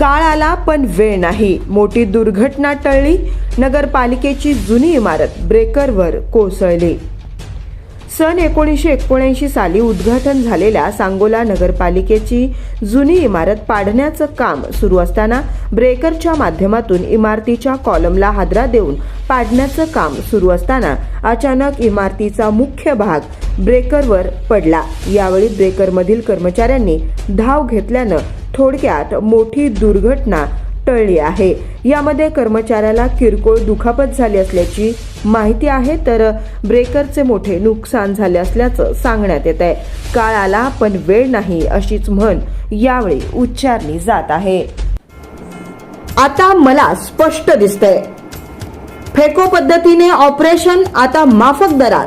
काळ आला पण वेळ नाही. मोठी दुर्घटना टळली. नगरपालिकेची जुनी इमारत ब्रेकरवर कोसळली. सन एकोणीसशे एकोणऐंशी साली उद्घाटन झालेल्या सांगोला नगरपालिकेची जुनी इमारत पाडण्याचं काम सुरू असताना ब्रेकरच्या माध्यमातून इमारतीच्या कॉलमला हादरा देऊन पाडण्याचं काम सुरू असताना अचानक इमारतीचा मुख्य भाग ब्रेकरवर पडला. यावेळी ब्रेकरमधील कर्मचाऱ्यांनी धाव घेतल्यानं थोडक्यात मोठी दुर्घटना टळली आहे. यामध्ये कर्मचाऱ्याला किरकोळ दुखापत झाली असल्याची माहिती आहे तर ब्रेकरचे मोठे नुकसान झाले असल्याचं सांगण्यात येत आहे काळ आला पण वेळ नाही अशीच म्हण यावेळी उच्चारली जात आहे. आता मला स्पष्ट दिसतंय. फेको पद्धतीने ऑपरेशन आता माफक दरात.